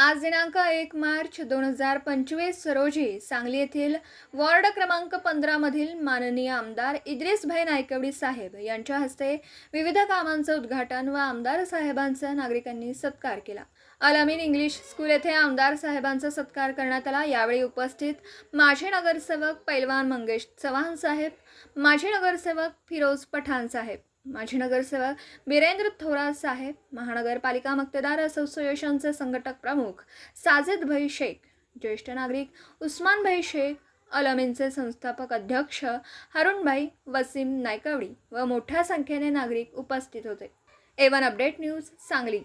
आज दिनांक एक मार्च दोन हजार पंचवीस रोजी सांगली येथील वॉर्ड क्रमांक पंधरामधील माननीय आमदार इद्रिसभाई नायकवडी साहेब यांच्या हस्ते विविध कामांचं उद्घाटन व आमदार साहेबांचा नागरिकांनी सत्कार केला. अलामीन इंग्लिश स्कूल येथे आमदार साहेबांचा सत्कार करण्यात आला. यावेळी उपस्थित माजी नगरसेवक पैलवान मंगेश चव्हाण साहेब माजी नगरसेवक फिरोज पठाण साहेब माजी नगरसेवक बिरेंद्र थोरात साहेब महानगरपालिका मक्तेदार असोसिएशनचे संघटक प्रमुख साजिद भाई शेख ज्येष्ठ नागरिक उस्मान भाई शेख अलमीनचे संस्थापक अध्यक्ष हरुणभाई वसीम नायकवडी व मोठ्या संख्येने नागरिक उपस्थित होते. एवन अपडेट न्यूज सांगली.